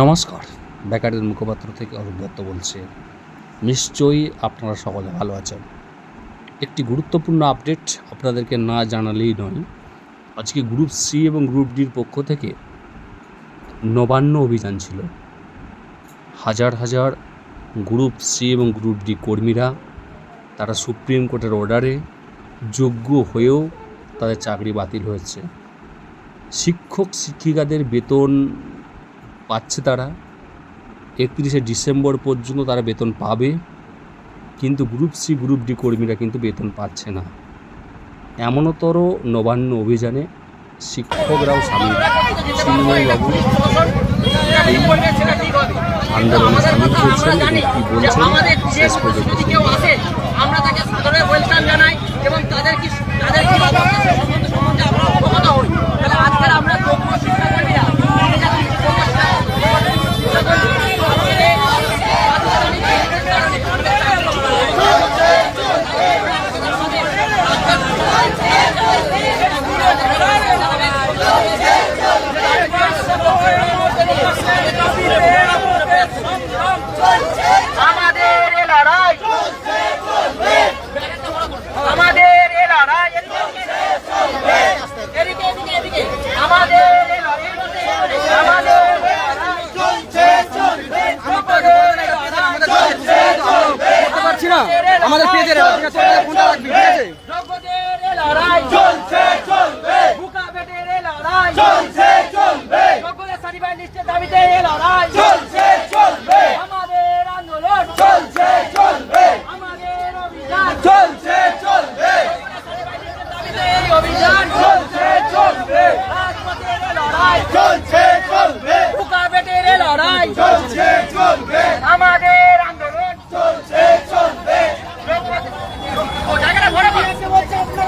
নমস্কার। বেকারের মুখপাত্র থেকে অরূপ দত্ত বলছে। নিশ্চয়ই আপনারা সকলে ভালো আছেন। একটি গুরুত্বপূর্ণ আপডেট আপনাদেরকে না জানালেই নয়, আজকে গ্রুপ সি এবং গ্রুপ ডির পক্ষ থেকে নবান্ন অভিযান ছিল। হাজার হাজার গ্রুপ সি এবং গ্রুপ ডি কর্মীরা তারা সুপ্রিম কোর্টের অর্ডারে যোগ্য হয়েও তাদের চাকরি বাতিল হয়েছে। শিক্ষক শিক্ষিকাদের বেতন পাচ্ছে তারা। একত্রিশে ডিসেম্বর পর্যন্ত তারা বেতন পাবে। কিন্তু গ্রুপ সি, গ্রুপ ডি কর্মীরা কিন্তু বেতন পাচ্ছে না। এমনতর নবান্ন অভিযানে শিক্ষকরাও সামিল। চিন্ময়বাবু আন্দোলনে সামিল হয়েছেন এবং কী বলছেন শেষ পর্যন্ত আমরা তাকে সাদরে ওয়েলকাম জানাই এবং তাদের কি তাদের কি ব্যবস্থা সে সম্বন্ধে সম্বন্ধে আমরা অবগত হই তাহলে আজকের আমরা যোগ্য শিক্ষাকর্মীরা এই যে যোগ্য আমাদের এ লড়াই আমাদের এ লড়াই এদিকে এদিকে এদিকে আমাদের এ লড়াই আমাদের এ লড়াই চলছে চলবে আমাদের এ লড়াই চলছে চলবে পারছি না আমাদের পেজের ঠিক আছে?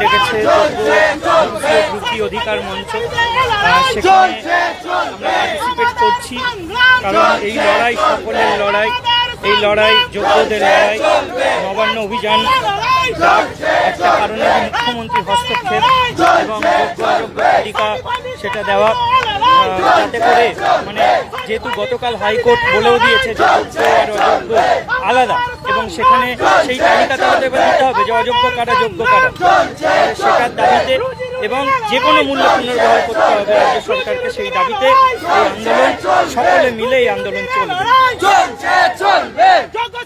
ডেকেছে দুটি অধিকার মঞ্চ। সেখানে পার্টিসিপেট করছি কারণ এই লড়াই সকলের লড়াই এই লড়াই যোগ্যদের লড়াই নবান্ন অভিযান একটা কারণে মুখ্যমন্ত্রী মুখ্যমন্ত্রীর হস্তক্ষেপ এবং যোগ্য অযোগ্য সেটা দেওয়া। যাতে করে মানে যেহেতু গতকাল হাইকোর্ট বলেও দিয়েছে যে যোগ্য আর অযোগ্য আলাদা এবং সেখানে সেই তালিকা তাহলে এবার দিতে হবে যে অযোগ্য কারা যোগ্য কারা। সেটার দাবিতে এবং যে কোনো মূল্য পুনর্বহাল করতে হবে রাজ্য সরকারকে সেই দাবিতে এই আন্দোলন সকলে মিলে এই আন্দোলন চলবে। যোগ্য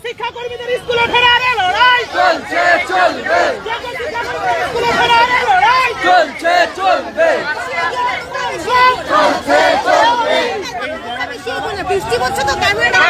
স্কুলে ফেরার লড়াই। চলছে চলবে। যোগ্য স্কুলে ফেরার লড়াই। চলছে চলবে চলছে চলবে বৃষ্টি পড়ছে তো ক্যামেরা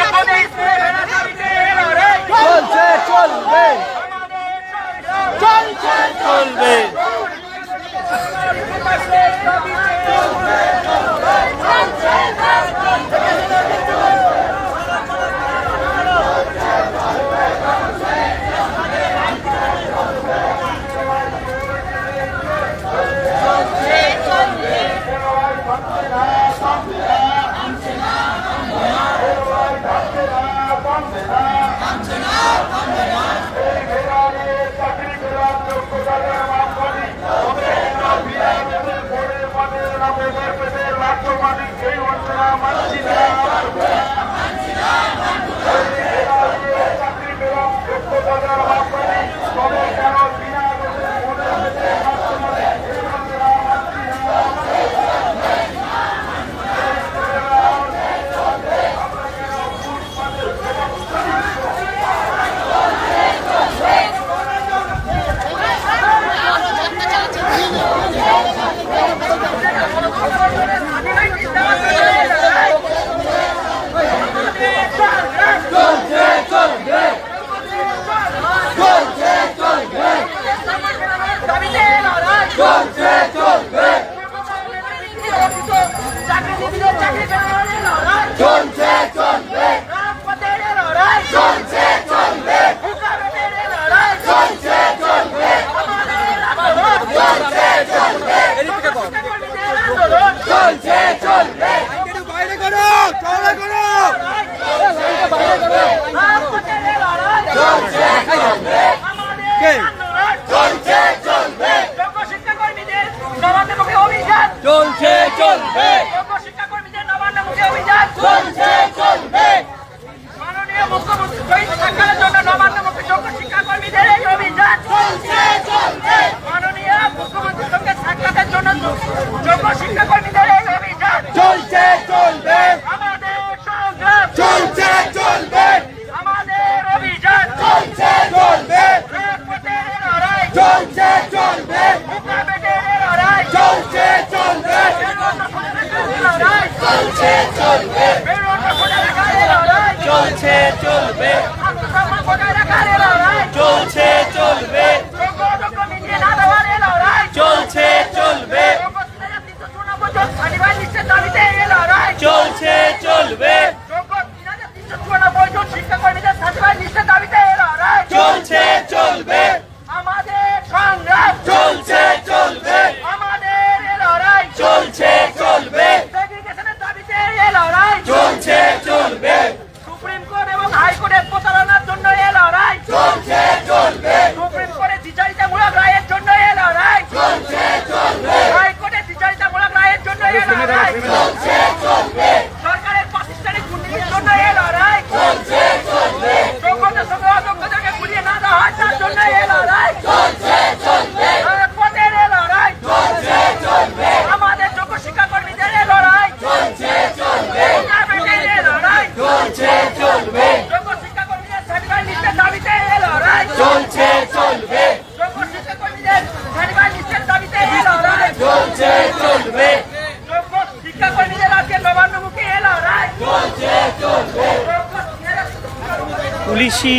পুলিশি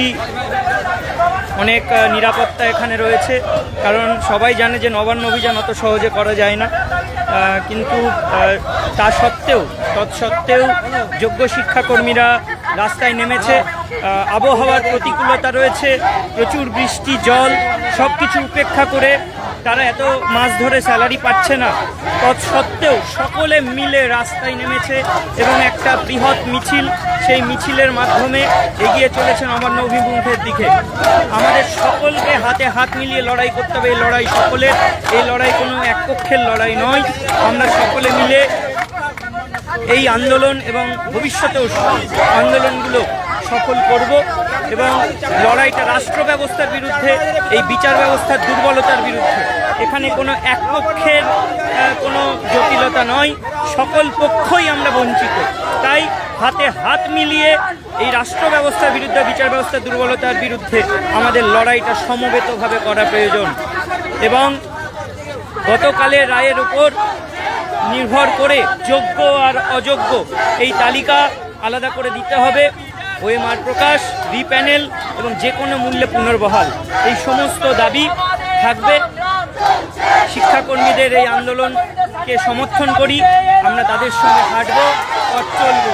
অনেক নিরাপত্তা এখানে রয়েছে। কারণ সবাই জানে যে নবান্ন অভিযান অত সহজে করা যায় না। কিন্তু তা সত্ত্বেও, তৎসত্ত্বেও যোগ্য শিক্ষাকর্মীরা রাস্তায় নেমেছে। আবহাওয়ার প্রতিকূলতা রয়েছে, প্রচুর বৃষ্টি, জল সব কিছু উপেক্ষা করে তারা এত মাছ ধরে স্যালারি পাচ্ছে না। তৎসত্ত্বেও সকলে মিলে রাস্তায় নেমেছে এবং একটা বৃহৎ মিছিল, সেই মিছিলের মাধ্যমে এগিয়ে চলেছে নবান্ন অভিমুখের দিকে। আমাদের সকলকে হাতে হাত মিলিয়ে লড়াই করতে হবে। এই লড়াই সকলের, এই লড়াই কোনো এক পক্ষের লড়াই নয়। আমরা সকলে মিলে এই আন্দোলন এবং ভবিষ্যতেও আন্দোলনগুলো সফল করব এবং লড়াইটা রাষ্ট্র ব্যবস্থার বিরুদ্ধে, এই বিচার ব্যবস্থার দুর্বলতার বিরুদ্ধে। এখানে কোনো এক পক্ষের কোনো জটিলতা নয়। সকল পক্ষই আমরা বঞ্চিত। তাই হাতে হাত মিলিয়ে এই রাষ্ট্র ব্যবস্থার বিরুদ্ধে, বিচার ব্যবস্থার দুর্বলতার বিরুদ্ধে আমাদের লড়াইটা সমবেতভাবে করা প্রয়োজন। এবং গতকালের রায়ের উপর নির্ভর করে যোগ্য আর অযোগ্য এই তালিকা আলাদা করে দিতে হবে। ওএমআর প্রকাশ বি প্যানেল এবং যে কোনো মূল্যে পুনর্বহাল। এই সমস্ত দাবি থাকবে। শিক্ষাকর্মীদের এই আন্দোলনকে সমর্থন করি। আমরা তাদের সঙ্গে হাঁটব আর চলব।